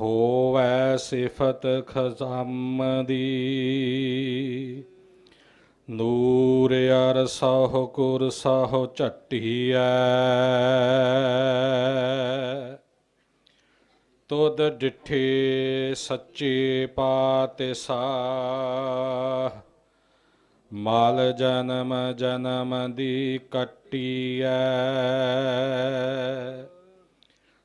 ਹੋਵੈ ਸਿਫਤ ਖਜ਼ਾਮ ਦੀ ਨੂਰ ਅਰ ਸਹੁ ਕੁਰ ਸਾਹ ਝਟੀਐ। ਤੁਧ ਡਿਠੇ ਸੱਚੇ ਪਾਤਿ ਸਾਹ ਮਾਲ ਜਨਮ ਜਨਮ ਦੀ ਕੱਟੀਐ।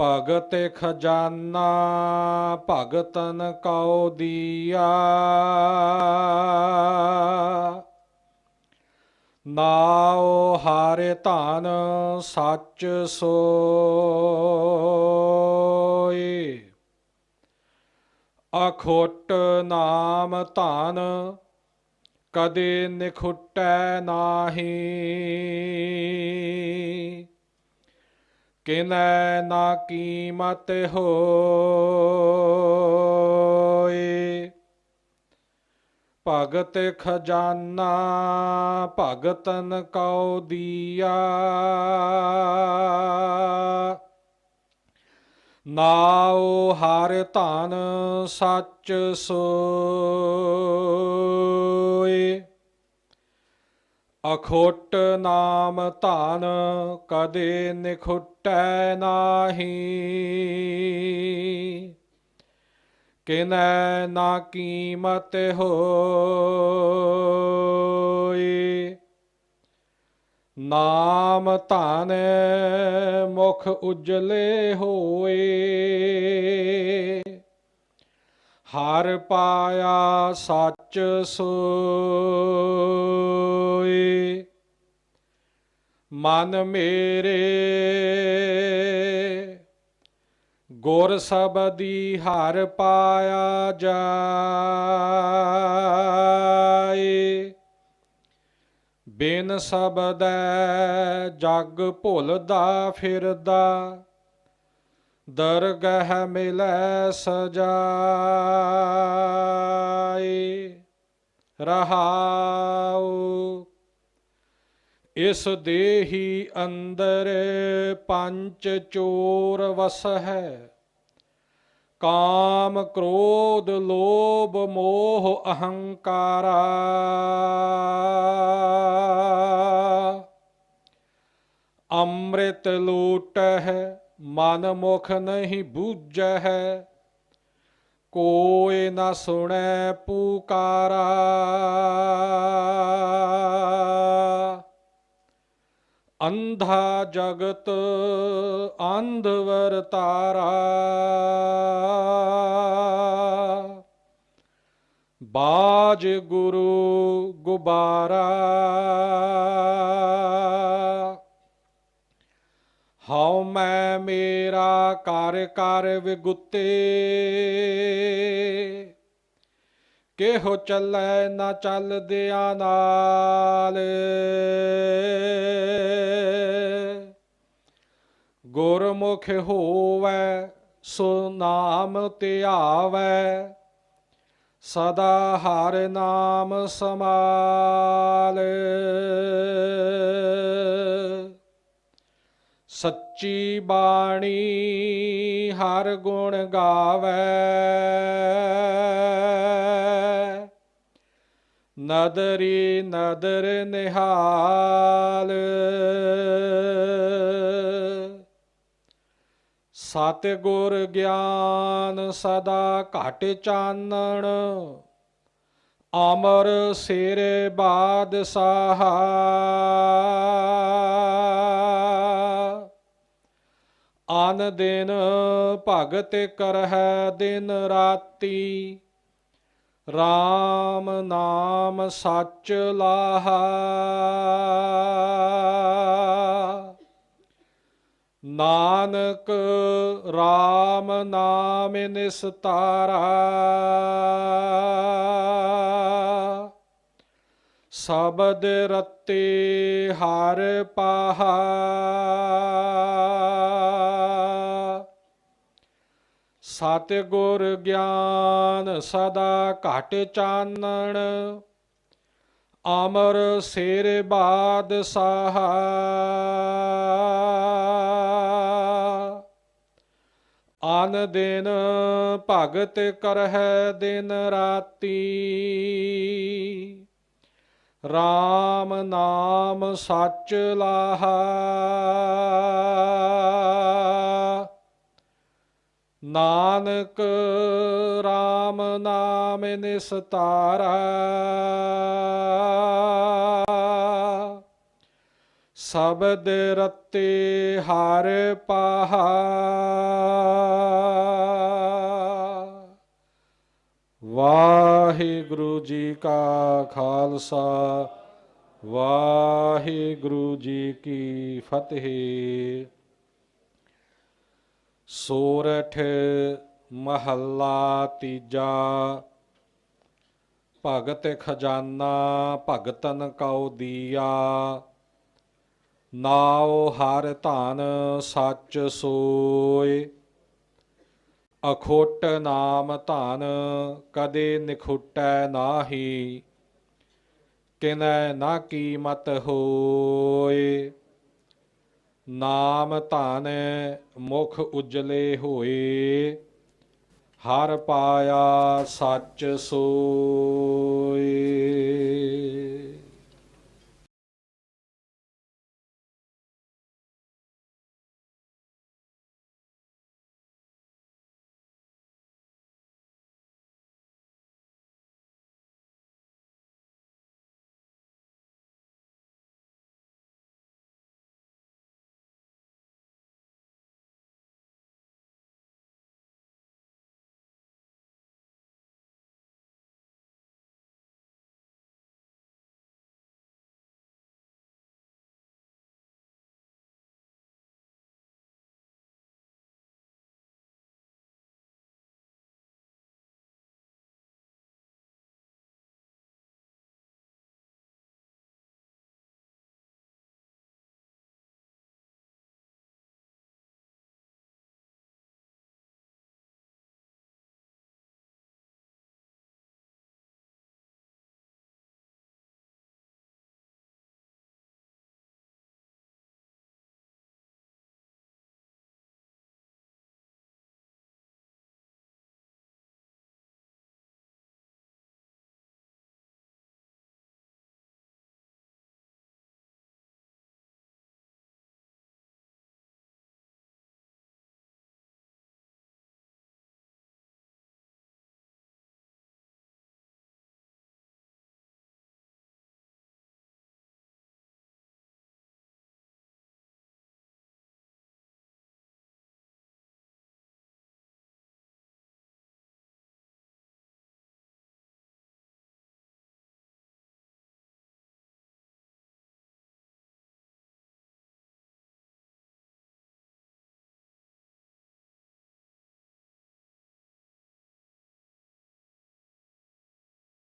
ਭਗਤ ਖਜ਼ਾਨਾ ਭਗਤਨ ਕਉ ਦੀਆ। ਨਾਉ ਹਾਰੇ ਧਨ ਸੱਚ ਸੋਏ ਅਖੋਟ ਨਾਮ ਧਨ ਕਦੇ ਨਿਖੁਟੈ ਨਾਹੀ। ਕਿਨੈ ਨਾ ਕੀਮਤ ਹੋਏ। ਭਗਤ ਖਜ਼ਾਨਾ ਭਗਤਨ ਕਉ ਦੀਆ। ਨਾਉ ਹਰ ਧਨ ਸੱਚ ਸੋਏ। ਅਖੋਟ ਨਾਮ ਧਨ ਕਦੇ ਨਿਖੁਟੈ ਨਾਹੀ। ਕਿਨੈ ਨਾ ਕੀਮਤ ਹੋਏ ਨਾਮ ਧਨ ਮੁਖ ਉਜਲੇ ਹੋਏ। ਹਰ ਪਾਇਆ ਸੱਚ ਸੋਏ ਮਨ ਮੇਰੇ ਗੁਰ ਸਬਦੀ ਹਰ ਪਾਇਆ ਜਾਏ। ਬਿਨ ਸਬਦੈ ਜਗ ਭੁੱਲਦਾ ਫਿਰਦਾ, ਦਰਗਹ ਮਿਲੈ ਸਜਾਏ। ਰਹਾਉ। ਇਸ ਦੇਹੀ ਅੰਦਰ ਪੰਚ ਚੋਰ ਵਸ ਹੈ ਕਾਮ ਕ੍ਰੋਧ ਲੋਭ ਮੋਹ ਅਹੰਕਾਰਾ। ਅੰਮ੍ਰਿਤ ਲੂਟਹਿ, ਮਨ ਮੁਖ ਨਹੀਂ ਬੂਝੈ ਕੋਇ ਨਾ ਸੁਣੈ ਪੁਕਾਰਾ। ਅੰਧਾ ਜਗਤ ਅੰਧਵਰ ਤਾਰਾ। ਬਾਜ ਗੁਰੂ ਗੁਬਾਰਾ। ਹਉ ਮੈਂ ਮੇਰਾ ਕਰ ਕਰ ਵਿਗੁੱਤੇ। ਕਿਹੋ ਚੱਲੈ ਨਾ ਚੱਲਦਿਆਂ ਨਾਲ। ਗੁਰਮੁਖ ਹੋਵੈ, ਸੋ ਨਾਮ ਧਿਆਵੈ, ਸਦਾ ਹਰ ਨਾਮ ਸਮਾਲ। ਸੱਚੀ ਬਾਣੀ ਹਰ ਗੁਣ ਗਾਵੇ ਨਦਰੀ ਨਦਰ ਨਿਹਾਲ। ਸਤ ਗੁਰ ਗਿਆਨ ਸਦਾ ਘਟ ਚਾਨਣ। ਅਮਰ ਸਿਰ ਬਾਦ ਬਾਦਸ਼ਾਹ। ਆਨ ਦਿਨ ਭਗਤ ਕਰਹਿ ਦਿਨ ਰਾਤੀ। RAM ਨਾਮ ਸੱਚ ਲਾਹਾ। ਨਾਨਕ RAM ਨਾਮ ਨਿਸਤਾਰਾ। ਸਬਦ ਰਤੇ ਹਰ ਪਾਹਾ। ਸਤਿਗੁਰ ਗਿਆਨ ਸਦਾ ਘਟ ਚਾਨਣ, ਅਮਰ ਸਿਰ ਬਾਦਸ਼ਾਹ ਆਨ ਦਿਨ ਭਗਤ ਕਰਹਿ ਦਿਨ ਰਾਤੀ। RAM ਨਾਮ ਸੱਚ ਲਾਹਾ। ਨਾਨਕ RAM ਨਾਮ ਨਿਸਤਾਰਾ ਸਬਦ ਰਤੇ ਹਰ ਪਾਹਾ। ਵਾਹਿਗੁਰੂ ਜੀ ਕਾ ਖਾਲਸਾ, ਵਾਹਿਗੁਰੂ ਜੀ ਕੀ ਫਤਿਹ। ਸੋਰਠ ਮਹੱਲਾ ਤੀਜਾ, ਭਗਤ ਖਜ਼ਾਨਾ ਭਗਤਨ ਕਉ ਦੀਆ। ਨਾਉ ਹਰ ਧਨ ਸੱਚ ਸੋਏ ਅਖੋਟ ਨਾਮ ਧਨ ਕਦੇ ਨਿਖੁਟੈ ਨਾਹੀ, ਕਿਨੈ ਨਾ ਕੀਮਤ ਹੋਏ ਨਾਮ ਧਨ ਮੁਖ ਉਜਲੇ ਹੋਏ ਹਰ ਪਾਇਆ ਸੱਚ ਸੋਏ।